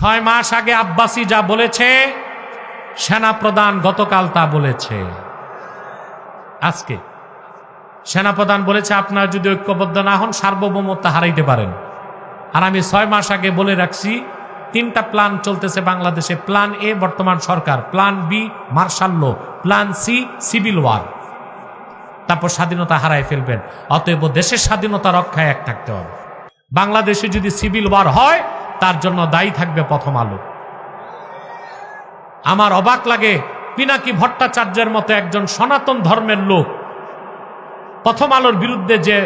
ছয় মাস আগে আব্বাসি যা বলেছে, সেনাপ্রধান গতকাল তা বলেছে। আজকে সেনাপ্রধান বলেছে, আপনার যদি ঐক্যবদ্ধ না হন, সার্বভৌমত্ব হারাইতে পারেন। আর আমি ছয় মাস আগে বলে রাখছি, তিনটা প্ল্যান চলতেছে বাংলাদেশে। প্ল্যান এ, বর্তমান সরকার। Plan B martial law plan C, civil war. তারপর স্বাধীনতা হারায় ফেলবেন। অতএব দেশের স্বাধীনতা রক্ষায় এক থাকতে হবে। বাংলাদেশে যদি সিভিল ওয়ার হয় তার জন্য দায়ী থাকবে প্রথম আলো। আমার অবাক লাগে পিনাকি ভট্টাচার্যের মতো একজন সনাতন ধর্মের লোক প্রথম আলোর বিরুদ্ধে যে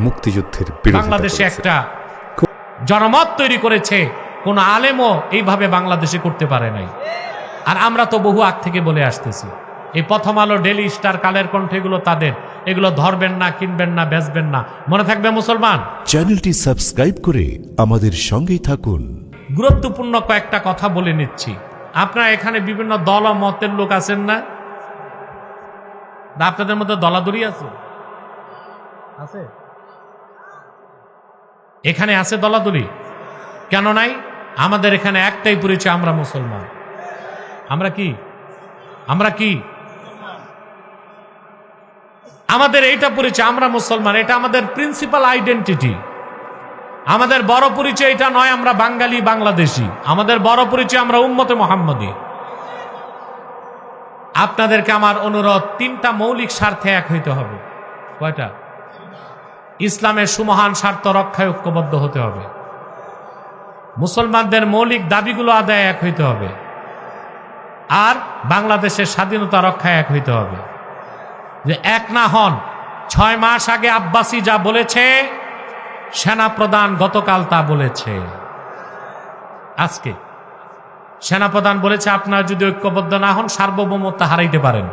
মুক্তিযুদ্ধের বাংলাদেশে। একটা জনমত তৈরি করেছে কোন আলেমও এইভাবে বাংলাদেশে করতে পারে নাই। আর আমরা তো বহু আগ থেকে বলে আসতেছি। এই প্রথম আলো ডেলি স্টার কালের কণ্ঠ এগুলো তাদের। এগুলো ধরবেন না কিনবেন না বেচবেন না। মনে থাকবে মুসলমান? চ্যানেলটি সাবস্ক্রাইব করে আমাদের সঙ্গেই থাকুন। গুরুত্বপূর্ণ কয়েকটা কথা বলে নিচ্ছি। আপনারা এখানে বিভিন্ন দল ও মতের লোক আছেন না? আপনাদের মধ্যে দলাদলি আছে? আছে? এখানে আছে দলাদলি? কেন নাই? আমাদের এখানে একটাই পরিচয় আমরা মুসলমান। আমরা কি? আমরা কি? আমাদের এইটা পরিচয়, আমরা মুসলমান, এটা আমাদের প্রিন্সিপাল আইডেন্টিটি আমাদের বড় পরিচয় এটা নয় আমরা বাঙালি, বাংলাদেশি। আমাদের বড় পরিচয় আমরা উম্মতে মোহাম্মদী। আপনাদেরকে আমার অনুরোধ, তিনটা মৌলিক স্বার্থে এক হইতে হবে। কয়টা? ইসলামের সুমহান স্বার্থ রক্ষায় ঐক্যবদ্ধ হতে হবে। মুসলমানদের মৌলিক দাবিগুলো আদায় এক হইতে হবে। আর বাংলাদেশের স্বাধীনতা রক্ষায় এক হইতে হবে। যে এক না হন, ছয় মাস আগে আব্বাসি যা বলেছে, সেনাপ্রধান গতকাল তা বলেছে। আজকে সেনাপ্রধান বলেছে, আপনারা যদি ঐক্যবদ্ধ না হন, সার্বভৌমত্ব হারাইতে পারেন।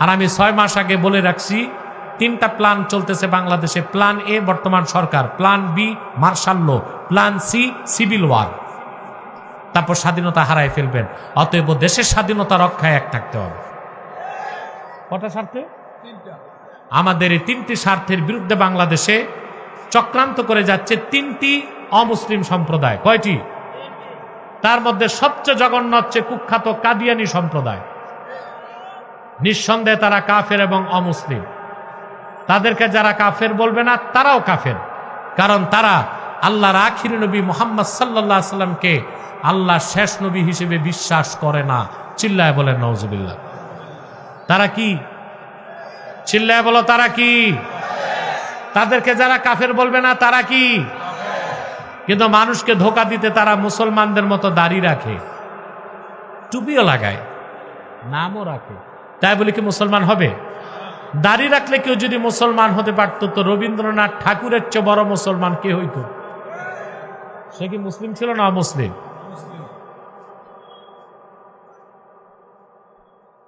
আর আমি ছয় মাস আগে বলে রাখছি, তিনটা প্ল্যান চলতেছে বাংলাদেশে। প্ল্যান এ, বর্তমান সরকার। Plan B martial law plan C, civil war. তারপর স্বাধীনতা হারায় ফেলবেন। অতএব দেশের স্বাধীনতা রক্ষায় এক থাকতে হবে। কটা স্বার্থে আমাদের এই তিনটি স্বার্থের বিরুদ্ধে বাংলাদেশে চক্রান্ত করে যাচ্ছে তিনটি অমুসলিম সম্প্রদায়। কয়টি? তার মধ্যে সবচেয়ে জঘন্য হচ্ছে কুখ্যাত কাদিয়ানি সম্প্রদায়। নিঃসন্দেহে তারা কাফের এবং অমুসলিম। তাদেরকে যারা কাফের বলবে না, তারাও কাফের। কারণ তারা আল্লাহর আখির নবী মোহাম্মদ সাল্লাহ সাল্লামকে আল্লাহ শেষ নবী হিসেবে বিশ্বাস করে না। চিল্লায় বলেন নওজুবিল্লাহ তারা কি চিল্লায় বলো, তারা কি? তাদেরকে যারা কাফের বলবে না, তারা কি? কিন্তু মানুষকে ধোকা দিতে তারা মুসলমানদের মতো দাড়ি রাখে, টুপিও লাগায়, নামও রাখে। তাই বলে কি মুসলমান হবে? দাড়ি রাখলে কেউ যদি মুসলমান হতে পারত, তো রবীন্দ্রনাথ ঠাকুরের চেয়ে বড় মুসলমান কে হইত? সে কি মুসলিম ছিল না মুসলিম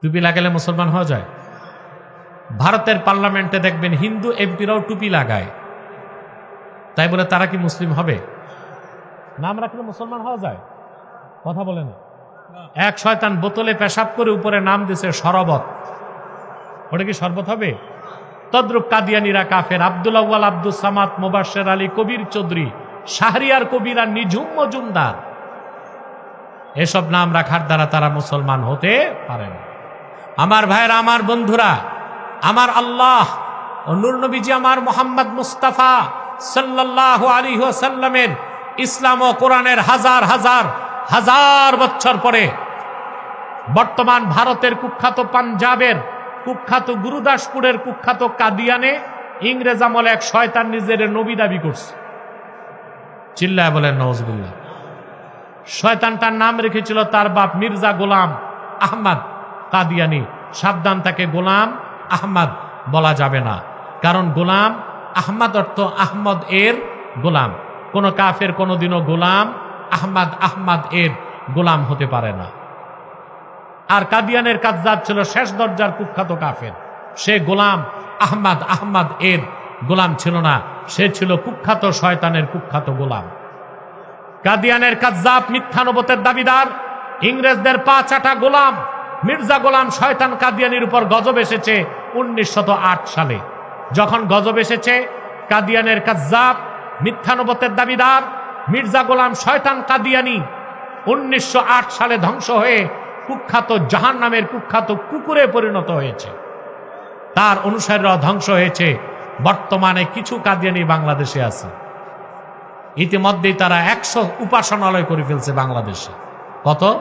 টুপি লাগালে মুসলমান হওয়া যায়? ভারতের পার্লামেন্টে দেখবেন হিন্দু এমপিরাও টুপি লাগায়। তাই বলে তারা কি মুসলিম হবে? নাম রাখলে মুসলমান হওয়া যায়? কথা বলে না। এক শয়তান বোতলে পেশাব করে উপরে নাম দিছে শরবত। ওটা কি শরবত হবে? তদ্রুপ কাদিয়ানিরা কাফের। আব্দুল আউ্বাল আব্দুল সামাদ মোবাশের আলী কবির চৌধুরী শাহরিয়ার কবির আর নিঝুম মজুমদার। এসব নাম রাখার দ্বারা তারা মুসলমান হতে পারে না। আমার ভাইয়েরা আমার বন্ধুরা আমার আল্লাহ নূর নবীজি আমার মোহাম্মদ মুস্তাফা সাল্লাহ আলী সাল্লামের ইসলাম ও কোরআনের হাজার হাজার হাজার বছর পরে বর্তমান ভারতের কুখ্যাত পাঞ্জাবের কুখ্যাত গুরুদাসপুরের কুখ্যাত কাদিয়ানে ইংরেজ আমলে এক শয়তান নিজের নবী দাবি করছে। চিল্লায় বলেন নজবুল্লাহ শয়তানটার নাম রেখেছিল তার বাপ মির্জা গোলাম আহমদ কাদিয়ানি। সাবধান, তাকে গোলাম আহমদ বলা যাবে না। কারণ গোলাম, আহমদ অর্থ আহমদ এর গোলাম। কোন কাফের কোনোদিনও গোলাম, আহমদ আহমদ এর গোলাম হতে পারে না। আর কাদিয়ানের কাজদার ছিল শেষ দরজার কুখ্যাত কাফের। সে গোলাম, আহমদ আহমদ এর গোলাম ছিল না। সে ছিল কুখ্যাত শয়তানের কুখ্যাত গোলাম। কাদিয়ানের কাজ্জাব মিথ্যানবতের দাবিদার। ইংরেজদের পা চাটা গোলাম। মির্জা গোলাম শয়তান কাদিয়ানির উপর গজব এসেছে উনিশশত সালে। যখন গজব এসেছে, কাদিয়ানের কাজ্জাব, মিথ্যানবতের দাবিদার, মির্জা গোলাম শয়তান কাদিয়ানি উনিশশো আট সালে ধ্বংস হয়ে কুখ্যাত জাহান নামের কুখ্যাত কুকুরে পরিণত হয়েছে। তার অনুসারীরা ধ্বংস হয়েছে। বর্তমানে কিছু কাদিয়ানি বাংলাদেশে আছে। ইতিমধ্যেই তারা একশো উপাসনালয় করে ফেলছে বাংলাদেশে। কত?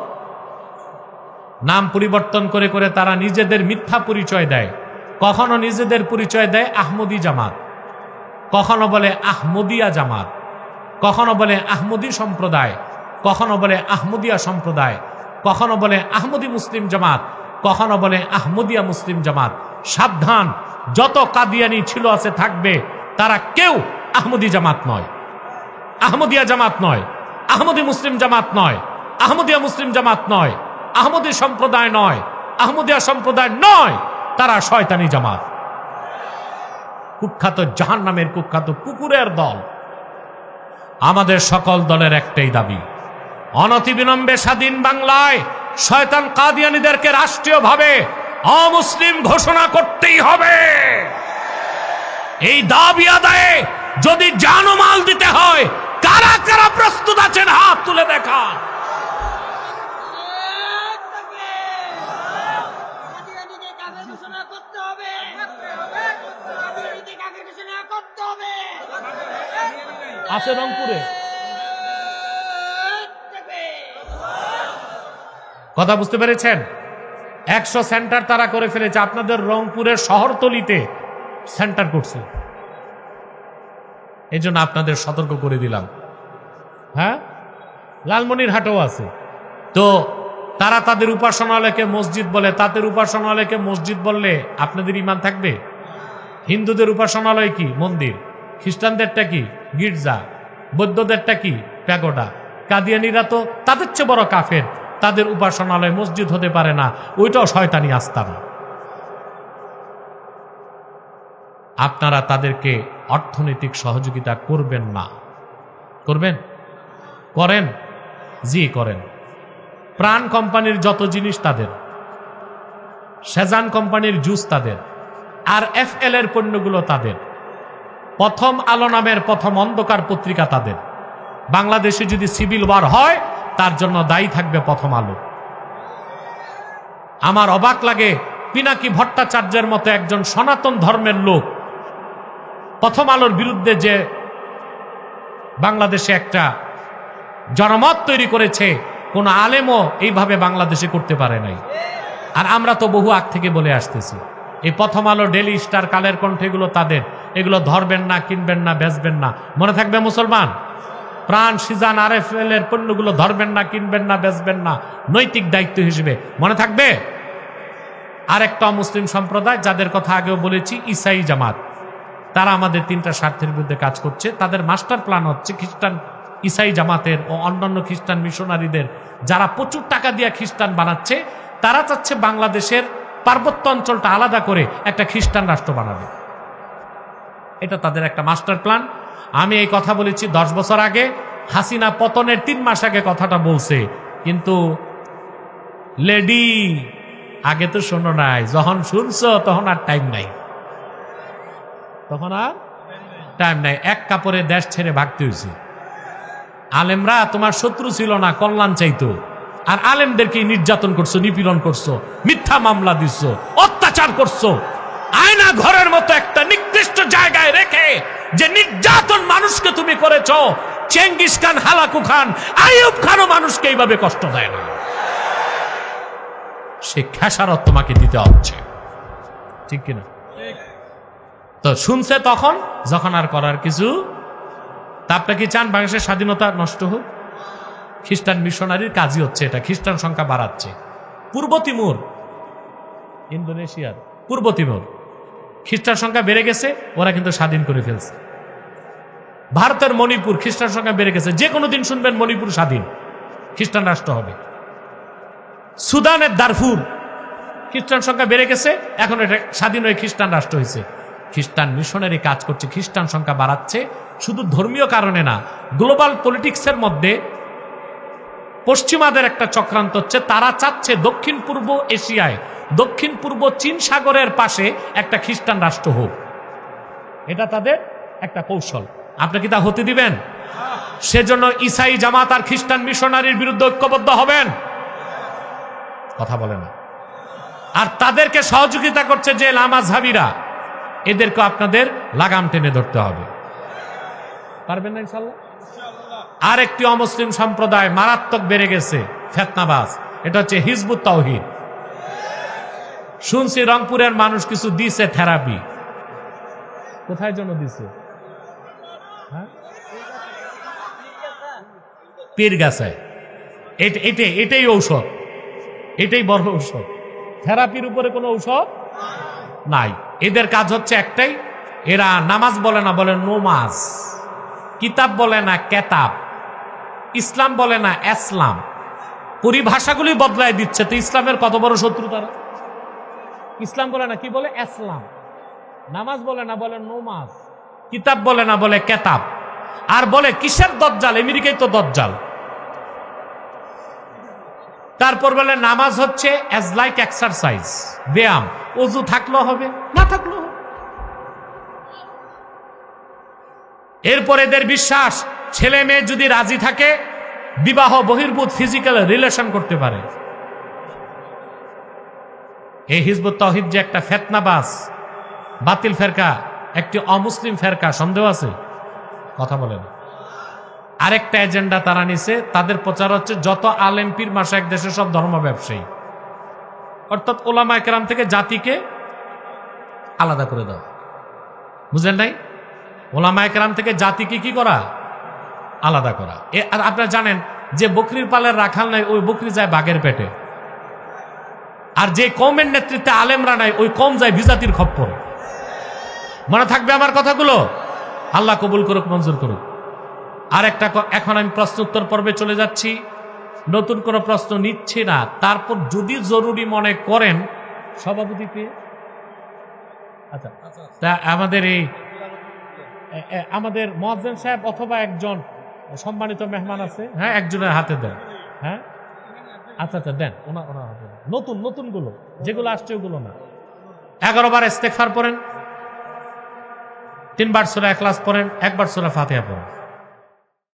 নাম পরিবর্তন করে করে তারা নিজেদের মিথ্যা পরিচয় দেয়। কখনো নিজেদের পরিচয় দেয় আহমদি জামাত। কখনো বলে আহমদিয়া জামাত। কখনো বলে আহমদি সম্প্রদায়। কখনো বলে আহমদিয়া সম্প্রদায়। কখনো বলে আহমদি মুসলিম জামাত। কখনো বলে আহমদিয়া মুসলিম জামাত। সাবধান, যত কাদিয়ানি ছিল আছে থাকবে, তারা কেউ আহমদি জামাত নয়। আহমদিয়া জামাত নয়। আহমদি মুসলিম জামাত নয়। আহমদিয়া মুসলিম জামাত নয়। আহমদি সম্প্রদায় নয়, আহমদিয়া সম্প্রদায় নয়, তারা শয়তানি জামাত। কুখ্যাত জাহান নামের কুখ্যাত কুকুরের দল। আমাদের সকল দলের একটাই দাবি, অনতিবিলম্বে স্বাধীন বাংলায় শয়তান কাদিয়ানিদেরকে রাষ্ট্রীয়ভাবে অমুসলিম ঘোষণা করতেই হবে। এই দাবি আদায়ে যদি জানমাল দিতে হয়, কারা কারা প্রস্তুত আছে রংপুরে কথা বুঝতে পেরেছেন? একশো সেন্টার তারা করে ফেলেছে। আপনাদের রংপুরের শহরতলিতে সেন্টার করছে। এই জন্য আপনাদের সতর্ক করে দিলাম। হ্যাঁ? লালমনির হাটও আছে। তো তারা তাদের উপাসনালয়কে মসজিদ বলে, তাদের উপাসনালয়কে মসজিদ বললে আপনাদের ইমান থাকবে? হিন্দুদের উপাসনালয় কি? মন্দির। খ্রিস্টানদেরটা কি? গির্জা। বৌদ্ধদেরটা কি? প্যাগোডা। কাদিয়ানিরা তো তাদের চেয়ে বড় কাফের। তাদের উপাসনালয় মসজিদ হতে পারে না। ওইটাও শয়তানি আস্তানা। আপনারা তাদেরকে অর্থনৈতিক সহযোগিতা করবেন না। করবেন? করেন? জি, করেন। প্রাণ কোম্পানির যত জিনিস তাদের। সেজান কোম্পানির জুস তাদের। আর এফ এর পণ্যগুলো তাদের। প্রথম আলো নামের প্রথম অন্ধকার পত্রিকা তাদের। বাংলাদেশে যদি সিভিল ওয়ার হয়, তার জন্য দায়ী থাকবে প্রথম আলো। আমার অবাক লাগে, পিনাকি ভট্টাচার্যের মতো একজন সনাতন ধর্মের লোক প্রথম আলোর বিরুদ্ধে যে বাংলাদেশে একটা জনমত তৈরি করেছে, কোন আলেমও এইভাবে বাংলাদেশে করতে পারে নাই। আর আমরা তো বহু আগ থেকে বলে আসতেছি। এই প্রথম আলো ডেলি স্টার কালের কণ্ঠ এগুলো তাদের। এগুলো ধরবেন না, কিনবেন না, বেচবেন না। মনে থাকবে মুসলমান? প্রাণ সিজান আর এফ এর পণ্যগুলো ধরবেন না, কিনবেন না, বেচবেন না। নৈতিক দায়িত্ব হিসেবে। মনে থাকবে? আরেকটা মুসলিম সম্প্রদায়, যাদের কথা আগেও বলেছি, ইসাই জামাত। তারা আমাদের তিনটা স্বার্থের বিরুদ্ধে কাজ করছে। তাদের মাস্টার প্ল্যান হচ্ছে খ্রিস্টান ইসাই জামাতের ও অন্যান্য খ্রিস্টান মিশনারিদের, যারা প্রচুর টাকা দিয়ে খ্রিস্টান বানাচ্ছে, তারা চাচ্ছে বাংলাদেশের পার্বত্য অঞ্চলটা আলাদা করে একটা খ্রিস্টান রাষ্ট্র বানাবে। এটা তাদের একটা মাস্টার প্ল্যান। আমি এই কথা বলেছি দশ বছর আগে। হাসিনা পতনের তিন মাস আগে কথাটা বলছে। কিন্তু লেডি, আগে তো শোনো নাই, যখন শুনছো তখন আর টাইম নাই। তখন আর টাইম নাই। এক কাপড়ে দেশ ছেড়ে ভাগতে হয়েছে। আলেমরা তোমার শত্রু ছিল না, কল্যাণ চাইতো। আর আলেমদেরকে নির্যাতন করছ, নিপীড়ন করছ, মিথ্যা মামলা দিচ্ছ অত্যাচার করছ। আয়না ঘরের মতো একটা নির্দিষ্ট জায়গায় রেখে যে নির্যাতন মানুষকে তুমি করেছ, Genghis Khan, Hulagu Khan, Ayub খানও মানুষকে এইভাবে কষ্ট দেয় না। সে খেসারত তোমাকে দিতে হচ্ছে। ঠিক কিনা? তো শুনছে তখন, যখন আর করার কিছু? তা আপনি কি চান বাংলাদেশের স্বাধীনতা নষ্ট হোক? খ্রিস্টান মিশনারির কাজই হচ্ছে এটা, খ্রিস্টান সংখ্যা বাড়াচ্ছে। পূর্ব তিমুর, ইন্দোনেশিয়ার, পূর্ব তিমুর। খ্রিস্টান সংখ্যা বেড়ে গেছে, ওরা কিন্তু স্বাধীন করে ফেলছে। ভারতের মণিপুর, খ্রিস্টান সংখ্যা বেড়ে গেছে, যে কোনো দিন শুনবেন মণিপুর স্বাধীন, খ্রিস্টান রাষ্ট্র হবে। সুদানের দারফুর, খ্রিস্টান সংখ্যা বেড়ে গেছে, এখন এটা স্বাধীন হয়ে খ্রিস্টান রাষ্ট্র হয়েছে। খ্রিস্টান মিশনারি কাজ করছে, খ্রিস্টান সংখ্যা বাড়াচ্ছে, শুধু ধর্মীয় কারণে না, গ্লোবাল পলিটিক্সের মধ্যে পশ্চিমাদের একটা চক্রান্ত হচ্ছে, তারা চাচ্ছে দক্ষিণ পূর্ব এশিয়ায়, দক্ষিণ পূর্ব চীন সাগরের পাশে একটা খ্রিস্টান রাষ্ট্র হোক। এটা তাদের একটা কৌশল। আপনি কি তা হতে দিবেন? সেজন্য ইসাই জামাত আর খ্রিস্টান মিশনারির বিরুদ্ধে ঐক্যবদ্ধ হবেন? কথা বলে না। আর তাদেরকে সহযোগিতা করছে যে লামাজহাবিরা এদেরকে আপনাদের লাগাম টেনে ধরতে হবে। পারবেন না ইনশাল্লাহ? আর একটি অমুসলিম সম্প্রদায় মারাত্মক বেড়ে গেছে, ফেতনাবাজ। এটা হচ্ছে হিজবুত তাওহিদ। শুনছি রংপুরের মানুষ কিছু দিছে থেরাপি। কোথায় জন্য দিছে? হ্যাঁ? পীর গাছে এটাই এটাই ঔষধ। এটাই বড় ঔষধ। থেরাপির উপরে কোনো ঔষধ নাই। এদের কাজ হচ্ছে একটাই, এরা নামাজ বলে না, বলে নোমাজ। কিতাব বলে না, কেতাব। ইসলাম বলে না, এসলাম। পরিভাষাগুলি বদলায় দিচ্ছে। তো ইসলামের কত বড় শত্রু তারা? ইসলাম বলে না, কি বলে? এসলাম। নামাজ বলে না, বলে নোমাজ। কিতাব বলে না, বলে কেতাব। আর বলে কিসের দজ্জাল? আমেরিকাই তো দজ্জাল। তারপর বলে নামাজ হচ্ছে অ্যাজ লাইক এক্সারসাইজ ব্যায়াম। অজু থাকলেও হবে, না থাকলেও এরপর এদের বিশ্বাস ছেলে মেয়ে যদি রাজি থাকে, বিবাহ, বহির্ভূত ফিজিক্যাল রিলেশন করতে পারে। এই হিজবুত তহিদ যে একটা ফেতনাবাস বাতিল ফেরকা, একটি অমুসলিম ফেরকা, সন্দেহ আছে? কথা বলেন। আরেকটা এজেন্ডা তারা নিছে, তাদের প্রচার হচ্ছে যত আলেম পীর মাসা এক দেশের সব ধর্ম ব্যবসায়ী। অর্থাৎ ওলামা একরাম থেকে জাতিকে আলাদা করে দাও। বুঝলেন নাই? ওলামা একরাম থেকে জাতিকে কি করা? আলাদা করা। আর আপনারা জানেন যে বকরির পালের রাখাল নাই, ওই বকরি যায় বাঘের পেটে। আর যে কমের নেতৃত্বে আলেমরা নাই, ওই কম যায় বিজাতির খপ্পরে। মনে থাকবে আমার কথাগুলো? আল্লাহ কবুল করুক, মঞ্জুর করুক। আর একটা এখন আমি প্রশ্ন উত্তর পর্বে চলে যাচ্ছি। নতুন কোনো প্রশ্ন নিচ্ছি না। তারপর যদি জরুরি মনে করেন সভাপতিকে আচ্ছা তা আমাদের এই আমাদের মহাজন সাহেব অথবা একজন সম্মানিত মেহমান আছে। হ্যাঁ একজনের হাতে দেন। হ্যাঁ? আচ্ছা আচ্ছা দেন। ওনার ওনার হাতে। নতুন নতুনগুলো। যেগুলো আসছে ওগুলো না। এগারো বার ইস্তেকফার পড়েন। তিনবার সোরা এখলাস পড়েন। একবার সোলা ফাতেহা পড়েন।